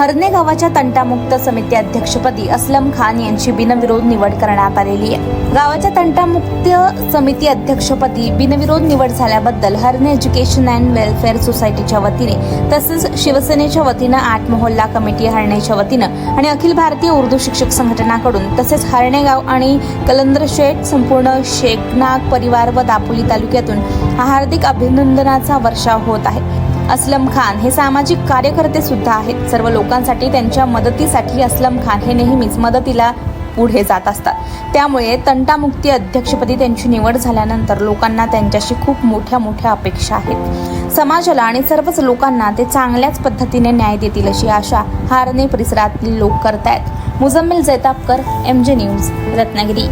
हरणे गावाच्या तंटामुक्त समिती अध्यक्षपदी असलम खान यांची बिनविरोध निवड करण्यात आलेली आहे. गावाच्या तंटामुक्त समिती अध्यक्षपदी बिनविरोध निवड झाल्याबद्दल हरणे एज्युकेशन अँड वेलफेअर सोसायटीच्या वतीने तसेच शिवसेनेच्या वतीनं आठ मोहल्ला कमिटी हरणेच्या वतीनं आणि अखिल भारतीय उर्दू शिक्षक संघटनाकडून तसेच हरणेगाव आणि कलंदर शेठ संपूर्ण शेखनाग परिवार व दापोली तालुक्यातून हार्दिक अभिनंदनाचा वर्षाव होत आहे. असलम खान हे सामाजिक कार्यकर्ते सुद्धा आहेत. सर्व लोकांसाठी त्यांच्या मदतीसाठी असलम खान हे नेहमीच मदतीला पुढे जात असतात. त्यामुळे तंटामुक्ती अध्यक्षपदी त्यांची निवड झाल्यानंतर लोकांना त्यांच्याशी खूप मोठ्या मोठ्या अपेक्षा आहेत. समाजाला आणि सर्वच लोकांना ते चांगल्याच पद्धतीने न्याय देतील अशी आशा हारणे परिसरातील लोक करतायत. Mujammil Jaitapkar M J news Ratnagiri.